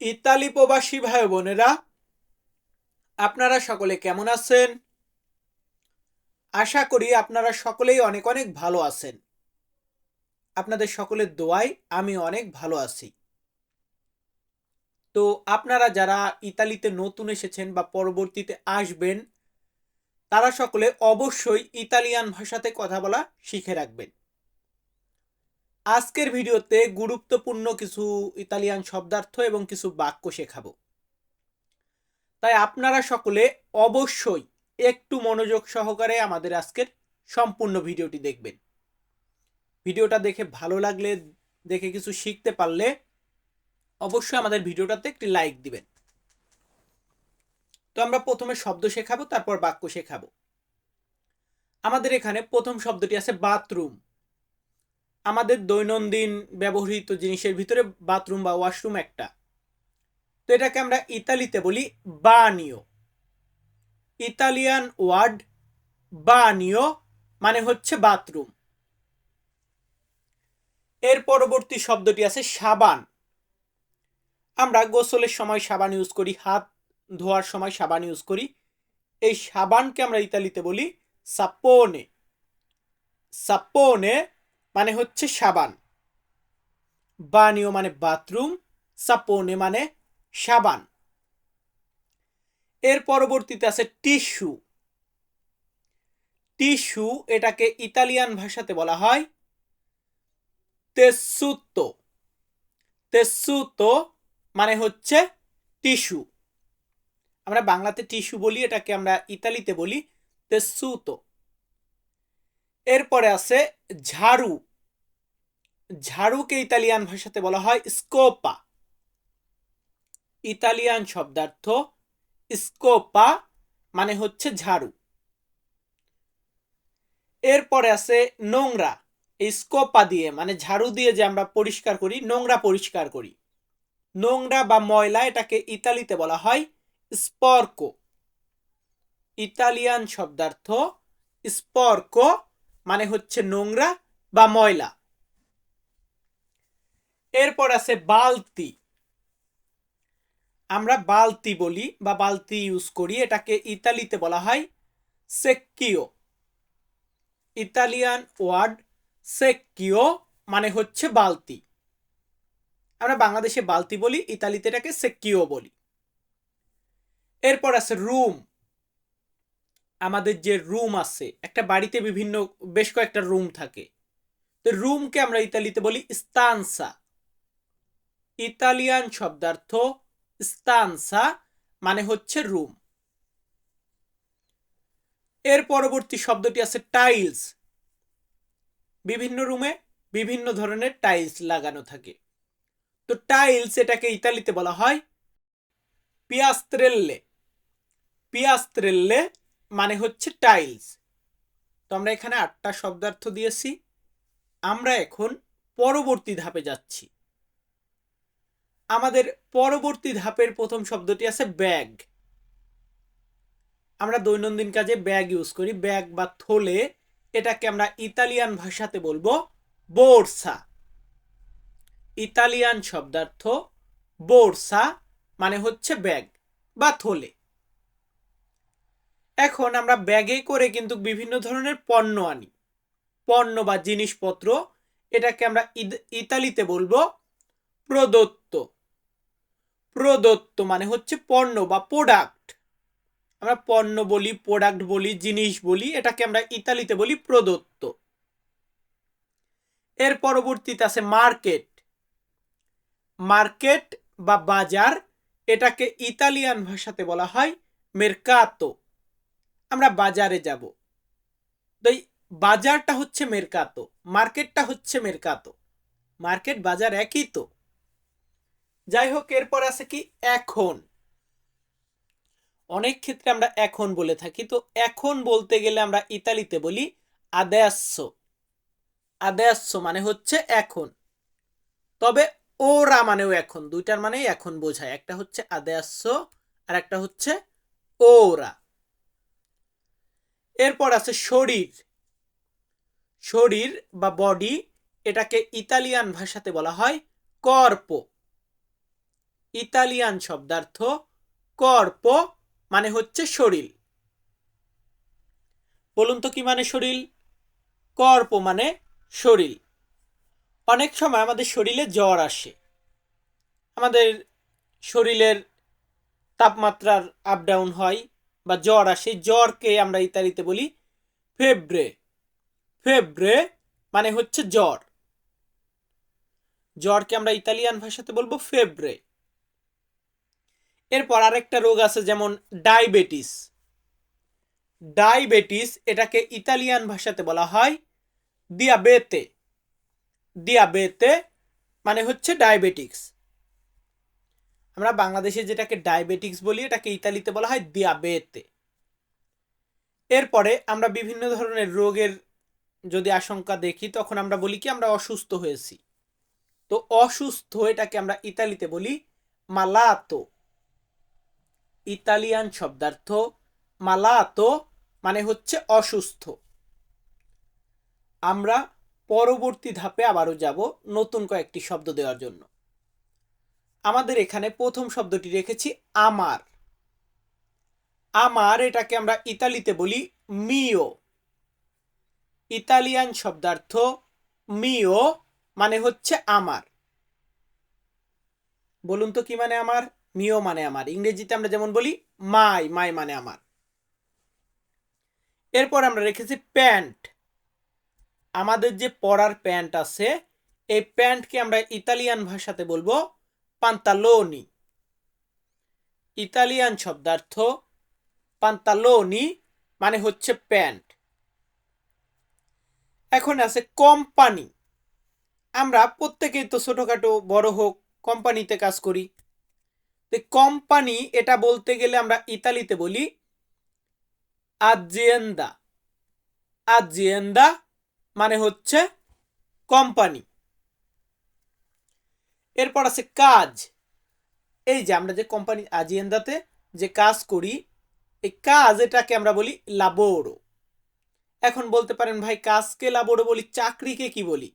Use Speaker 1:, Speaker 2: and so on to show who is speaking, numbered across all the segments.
Speaker 1: Italy প্রবাসী ভাই বোনেরা, আপনারা সকলে কেমন আছেন? আশা করি আপনারা সকলেই অনেক অনেক ভালো আছেন। আপনাদের সকলের দোয়ায় আমি অনেক ভালো আছি। তো আপনারা যারা ইতালিতে নতুন এসেছেন বা পরবর্তীতে আসবেন, তারা সকলে অবশ্যই ইতালিয়ান ভাষাতে কথা বলা শিখে রাখবেন। আজকের ভিডিওতে গুরুত্বপূর্ণ কিছু ইতালিয়ান শব্দার্থ এবং কিছু বাক্য শেখাবো। তাই আপনারা সকলে অবশ্যই একটু মনোযোগ সহকারে আমাদের আজকের সম্পূর্ণ ভিডিওটি দেখবেন। ভিডিওটা দেখে ভালো লাগলে, দেখে কিছু শিখতে পারলে অবশ্যই আমাদের ভিডিওটাতে একটি লাইক দিবেন। তো আমরা প্রথমে শব্দ শেখাবো, তারপর বাক্য শেখাবো। আমাদের এখানে প্রথম শব্দটি আছে বাথরুম। আমাদের দৈনন্দিন ব্যবহৃত জিনিসের ভিতরে বাথরুম বা ওয়াশরুম একটা। তো এটাকে আমরা ইতালিতে বলি বানিও। ইতালিয়ান ওয়ার্ড বানিও মানে হচ্ছে বাথরুম। এর পরবর্তী শব্দটি আছে সাবান। আমরা গোসলের সময় সাবান ইউজ করি, হাত ধোয়ার সময় সাবান ইউজ করি। এই সাবানকে আমরা ইতালিতে বলি সাপোনে। সাপোনে মানে হচ্ছে সাবান। বানিও মানে বাথরুম সাপোনে মানে সাবান। এর পরবর্তীতে আছে টিস্যু। টিস্যু এটাকে ইতালিয়ান ভাষাতে বলা হয় তেসুতো। তেসুতো মানে হচ্ছে টিস্যু। আমরা বাংলাতে টিস্যু বলি, এটাকে আমরা ইতালিতে বলি তেসুতো। এরপরে আছে ঝাড়ু। ঝাড়ুকে ইতালিয়ান ভাষাতে বলা হয় স্কোপা ইতালিয়ান শব্দার্থ স্কোপা মানে হচ্ছে ঝাড়ু। এরপরে আছে নোংরা। এই স্কোপা দিয়ে মানে ঝাড়ু দিয়ে যে আমরা পরিষ্কার করি, নোংরা পরিষ্কার করি। নোংরা বা ময়লা এটাকে ইতালিতে বলা হয় স্পর্কো ইতালিয়ান শব্দার্থ স্পর্কো মানে হচ্ছে নোংরা বা ময়লা। এরপর আছে বালতি। আমরা বালতি বলি বা বালতি ইউজ করি, এটাকে ইতালিতে বলা হয় সেক্কিও ইতালিয়ান ওয়ার্ড সেক্কিও মানে হচ্ছে বালতি। আমরা বাংলাদেশে বালতি বলি, ইতালিতে এটাকে সেক্কিও বলি। এরপর আছে রুম আমাদের যে রুম আছে, একটা বাড়িতে বিভিন্ন, বেশ কয়েকটা রুম থাকে। তো রুমকে আমরা ইতালিতে বলি স্তানসা ইতালিয়ান শব্দার্থ স্তানসা মানে হচ্ছে রুম এর পরবর্তী শব্দটি আছে টাইলস বিভিন্ন রুমে বিভিন্ন ধরনের টাইলস লাগানো থাকে। তো টাইলস এটাকে ইতালিতে বলা হয় পিয়াস্ত্রেল্লে পিয়াস্ত্রেল্লে মানে হচ্ছে টাইলস তো আমরা এখানে আটটা শব্দার্থ দিয়েছি। আমরা এখন পরবর্তী ধাপে যাচ্ছি। আমাদের পরবর্তী ধাপের প্রথম শব্দটি আছে ব্যাগ। আমরা দৈনন্দিন কাজে ব্যাগ ইউজ করি। ব্যাগ বা থলে, এটাকে আমরা ইতালিয়ান ভাষাতে বলব বোরসা। ইতালিয়ান শব্দার্থ বোরসা মানে হচ্ছে ব্যাগ বা থলে। এখন আমরা ব্যাগে করে কিন্তু বিভিন্ন ধরনের পণ্য আনি। পণ্য বা জিনিসপত্র, এটাকে আমরা ইতালিতে বলব প্রদত্ত প্রদত্ত মানে হচ্ছে পণ্য বা প্রোডাক্ট আমরা পণ্য বলি প্রোডাক্ট বলি, জিনিস বলি, এটাকে আমরা ইতালিতে বলি প্রদত্ত। এর পরবর্তীতে আছে মার্কেট। মার্কেট বা বাজার, এটাকে ইতালিয়ান ভাষাতে বলা হয় মেরকাতো আমরা বাজারে যাব। তো বাজারটা হচ্ছে মেরকাতো মার্কেটটা হচ্ছে মেরকাতো মার্কেট, বাজার একই তো। যাই হোক এরপর আছে কি এখন। অনেক ক্ষেত্রে আমরা এখন বলে থাকি। তো এখন বলতে গেলে আমরা ইতালিতে বলি আদেয়াস্য আদেয়াস্য মানে হচ্ছে এখন। তবে ওরা মানেও এখন। দুইটার মানেই এখন বোঝায়। একটা হচ্ছে আদেয়াস্য আর একটা হচ্ছে ওরা। এরপর আছে শরীর। শরীর বা বডি এটাকে ইতালিয়ান ভাষাতে বলা হয় কর্প। ইতালিয়ান শব্দার্থ কর্প মানে হচ্ছে শরীর। বলুন তো কি মানে শরীর? কর্প মানে শরীর। অনেক সময় আমাদের শরীরে জ্বর আসে। আমাদের শরীরের তাপমাত্রার আপ ডাউন হয় বা জ্বর আসে। জ্বরকে আমরা ইতালিতে বলি ফেব্রে। ফেব্রে মানে হচ্ছে জ্বর। জ্বরকে আমরা ইতালিয়ান ভাষাতে বলব ফেব্রে। এরপর আরেকটা রোগ আছে যেমন ডায়াবেটিস। ডায়াবেটিস এটাকে ইতালিয়ান ভাষাতে বলা হয় দিয়াবেতে দিয়াবেতে মানে হচ্ছে ডায়াবেটিক্স। আমরা বাংলাদেশে যেটাকে ডায়াবেটিক্স বলি, এটাকে ইতালিতে বলা হয় দিয়াবেতে এরপরে আমরা বিভিন্ন ধরনের রোগের যদি আশঙ্কা দেখি, তখন আমরা বলি কি, আমরা অসুস্থ হয়েছি। তো অসুস্থ এটাকে আমরা ইতালিতে বলি মালাতো। ইতালিয়ান শব্দার্থ মালাতো মানে হচ্ছে অসুস্থ। আমরা পরবর্তী ধাপে আবারও যাব নতুন কয়েকটি শব্দ দেওয়ার জন্য। আমাদের এখানে প্রথম শব্দটি রেখেছি আমার। আমার এটাকে আমরা ইতালিতে বলি মিও ইতালিয়ান শব্দার্থ মিও মানে হচ্ছে আমার। বলুন তো কি মানে আমার? মিও মানে আমার। ইংরেজিতে আমরা যেমন বলি, মাই মাই মানে আমার। এরপর আমরা রেখেছি প্যান্ট। আমাদের যে পরার প্যান্ট আছে, এই প্যান্টকে আমরা ইতালিয়ান ভাষাতে বলব পান্তালোনি। ইতালিয়ান শব্দার্থ পান্তালোনি মানে হচ্ছে প্যান্ট। এখন আছে কোম্পানি। আমরা প্রত্যেকেই তো ছোটোখাটো, বড় হোক, কোম্পানিতে কাজ করি। কোম্পানি এটা বলতে গেলে আমরা ইতালিতে বলি আজিয়েন্দা আজিয়েন্দা মানে হচ্ছে কোম্পানি এরপর আছে কাজ। এই যে আমরা যে কোম্পানি আজিয়েন্দাতে যে কাজ করি, এই কাজ এটাকে আমরা বলি লাবোরো এখন বলতে পারেন, ভাই, কাজকে লাবোরো বলি, চাকরিকে কি বলি?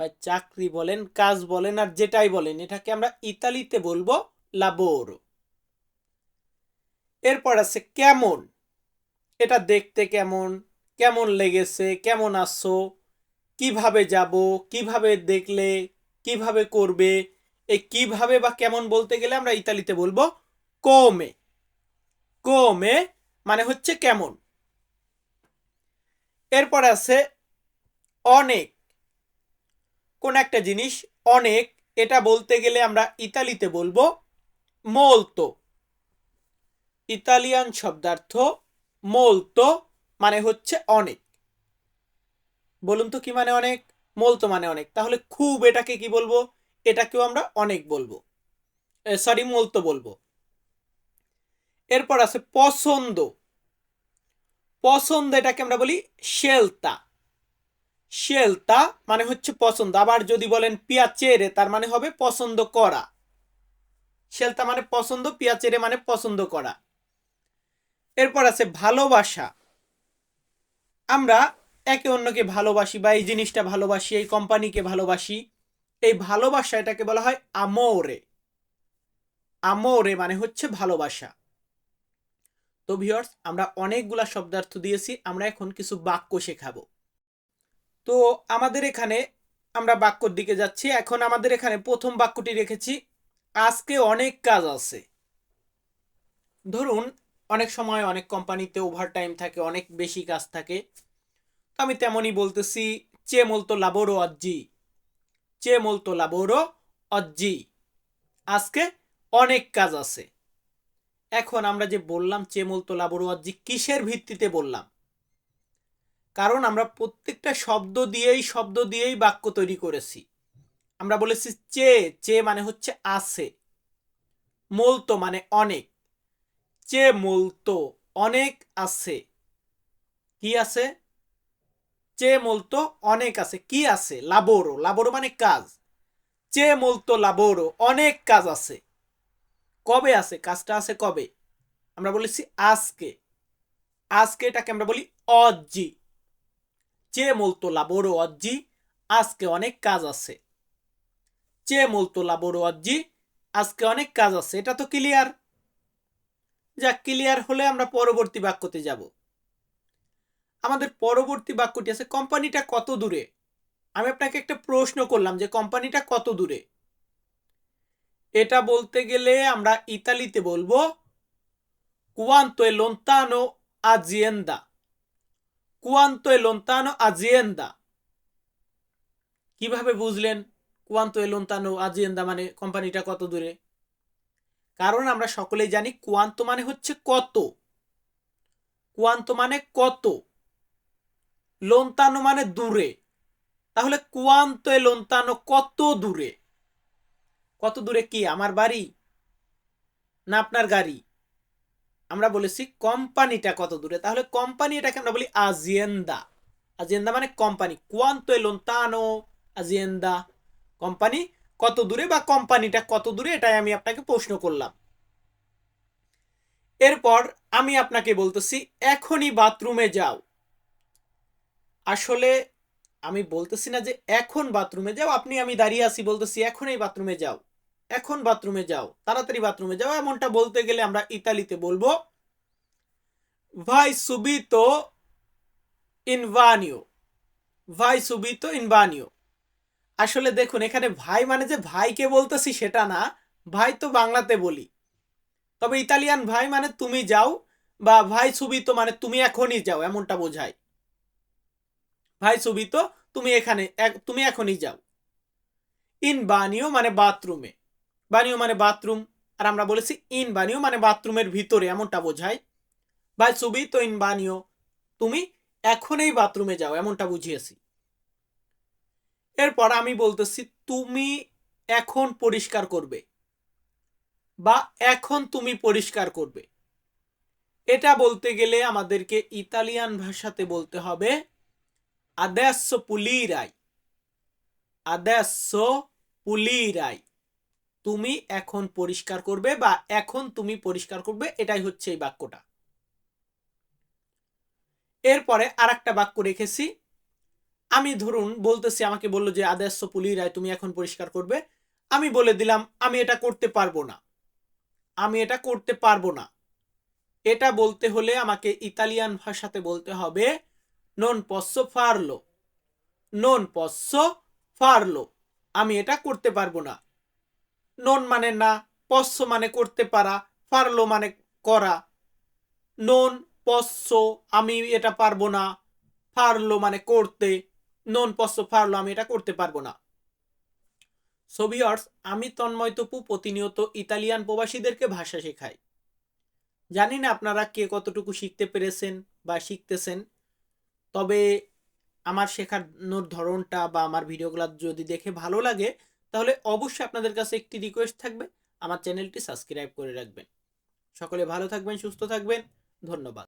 Speaker 1: ভাই, চাকরি বলেন, কাজ বলেন, আর যেটাই বলেন, এটাকে আমরা ইতালিতে বলব লাবোরো এরপর আছে কেমন? এটা দেখতে কেমন? কেমন লেগেছে? কেমন আসছো কীভাবে যাব? কীভাবে দেখলে? কীভাবে করবে? এই কীভাবে বা কেমন বলতে গেলে আমরা ইতালিতে বলব কোমে কোমে মানে হচ্ছে কেমন। এরপর আছে অনেক। কোন একটা জিনিস অনেক, এটা বলতে গেলে আমরা ইতালিতে বলব মোলতো ইতালিয়ান শব্দার্থ মোলতো মানে হচ্ছে অনেক। বলুন তো কি মানে অনেক? মোলতো মানে অনেক। তাহলে খুব এটাকে কি বলব? এটাকেও আমরা অনেক বলব। সরি মোলতো বলব। এরপর আছে পছন্দ। পছন্দ এটাকে আমরা বলি শেলতা শেলতা মানে হচ্ছে পছন্দ। আবার যদি বলেন পিয়াচেরে তার মানে হবে পছন্দ করা। শেলতা মানে পছন্দ, পিয়াচেরে মানে পছন্দ করা। এরপর আছে ভালোবাসা। আমরা একে অন্যকে ভালোবাসি বা এই জিনিসটা ভালোবাসি, এই কোম্পানিকে ভালোবাসি, এই ভালোবাসা এটাকে বলা হয় আমোরে। আমোরে মানে হচ্ছে ভালোবাসা। তো ভিওর্স আমরা অনেকগুলা শব্দার্থ দিয়েছি, আমরা এখন কিছু বাক্য শেখাবো। তো আমাদের এখানে আমরা বাক্যর দিকে যাচ্ছি। এখন আমাদের এখানে প্রথম বাক্যটি রেখেছি আজকে অনেক কাজ আছে। ধরুন, অনেক সময় অনেক কোম্পানিতে ওভারটাইম থাকে, অনেক বেশি কাজ থাকে। তো আমি তেমনই বলতেছি, চে মলতো লাবোরো অজ্জি চে মলতো লাবোরো অজ্জি আজকে অনেক কাজ আছে। এখন আমরা যে বললাম, চে মলতো লাবোরো অজ্জি কিসের ভিত্তিতে বললাম? কারণ আমরা প্রত্যেকটা শব্দ দিয়েই শব্দ দিয়েই বাক্য তৈরি করেছি। আমরা বলেছি চে চে মানে হচ্ছে আছে। মলতো মানে অনেক। চে মলতো অনেক আছে। কি আছে? চে মলতো অনেক আছে। কি আছে? লাবোরো। লাবোরো মানে কাজ। চে মলতো লাবোরো অনেক কাজ আছে। কবে আছে? কাজটা আছে কবে? আমরা বলেছি আজকে। আজকে এটাকে আমরা বলি অজ্জি। চে মলতো লাবোরো অজ্জি। আজকে অনেক কাজ আছে। চে মলতো লাবোরো অজ্জি আজকে অনেক কাজ আছে, এটা তো ক্লিয়ার যা ক্লিয়ার হলে আমরা পরবর্তী বাক্যতে যাব। আমাদের পরবর্তী বাক্যটি আছে, কোম্পানিটা কত দূরে? আমি আপনাকে একটা প্রশ্ন করলাম যে, কোম্পানিটা কত দূরে? এটা বলতে গেলে আমরা ইতালিতে বলব, quanto è lontano azienda? Quanto è lontano azienda? কীভাবে বুঝলেন? È lontano azienda মানে কোম্পানিটা কত দূরে? কারণ আমরা সকলেই জানি কোয়ান্ত মানে হচ্ছে কত। কোয়ান্ত মানে কত। লোন্তানো মানে দূরে। তাহলে কোয়ান্ত এ লোন্তানো কত দূরে? কত দূরে কি? আমার বাড়ি না আপনার গাড়ি? আমরা বলেছি কোম্পানিটা কত দূরে। তাহলে কোম্পানি এটাকে আমরা বলি আজিয়েন্দা আজিয়েন্দা মানে কোম্পানি কোয়ান্ত এ লোন্তানো আজিয়েন্দা কোম্পানি কত দূরে বা কোম্পানিটা কত দূরে এটাই আমি আপনাকে প্রশ্ন করলাম। এরপর আমি আপনাকে বলতেছি, এখনই বাথরুমে যাও। আসলে আমি বলতেছি না যে এখন বাথরুমে যাও, আপনি আমি দাঁড়িয়ে আছি বলতেছি, এখনই বাথরুমে যাও। এখন বাথরুমে যাও, তাড়াতাড়ি বাথরুমে যাও, এমনটা বলতে গেলে আমরা ইতালিতে বলব, ভাই সুবিতো ইনভানিও। ভাই সুবিতো ইনভানিও। আসলে দেখুন, এখানে ভাই মানে যে ভাইকে বলতেছি সেটা না, ভাই তো বাংলাতে বলি। তবে ইতালিয়ান ভাই মানে তুমি যাও, বা ভাই সুবিতো মানে তুমি এখনই যাও, এমনটা বোঝায়। ভাই সুবিতো তুমি এখানে তুমি এখনই যাও। ইন বানিও মানে বাথরুমে। বানিও মানে বাথরুম, আর আমরা বলেছি ইন বানিও মানে বাথরুমের ভিতরে, এমনটা বোঝায়। ভাই সুবিতো ইন বানিও, তুমি এখনই বাথরুমে যাও, এমনটা বুঝিয়েছি। এরপর আমি বলতেছি, তুমি এখন পরিষ্কার করবে বা এখন তুমি পরিষ্কার করবে। এটা বলতে গেলে আমাদেরকে ইতালিয়ান ভাষাতে বলতে হবে, adesso pulirai adesso pulirai তুমি এখন পরিষ্কার করবে বা এখন তুমি পরিষ্কার করবে, এটাই হচ্ছে এই বাক্যটা। এরপরে আর একটা বাক্য রেখেছি আমি ধরুন বলতেছি, আমাকে বলল যে, আদেশ পুলিরায় তুমি এখন পরিষ্কার করবে। আমি বলে দিলাম, আমি এটা করতে পারব না। আমি এটা করতে পারব না। এটা বলতে হলে আমাকে ইতালিয়ান ভাষাতে বলতে হবে নন পস্সো ফারলো নন পস্সো ফারলো আমি এটা করতে পারব না। নন মানে না পস্স মানে করতে পারা ফারলো মানে করা। নন পস্স আমি এটা পারব না। ফারলো মানে করতে। নন পস্স ফারলো আমি এটা করতে পারব না। সোভিয়র্স আমি তন্ময় তপু, প্রতিনিয়ত ইতালিয়ান প্রবাসীদেরকে ভাষা শেখাই। জানি না আপনারা কে কতটুকু শিখতে পেরেছেন বা শিখতেছেন, তবে আমার শেখানোর ধরনটা বা আমার ভিডিওগুলো যদি দেখে ভালো লাগে, তাহলে অবশ্যই আপনাদের কাছে একটি রিকোয়েস্ট থাকবে, আমার চ্যানেলটি সাবস্ক্রাইব করে রাখবেন। সকলে ভালো থাকবেন, সুস্থ থাকবেন, ধন্যবাদ।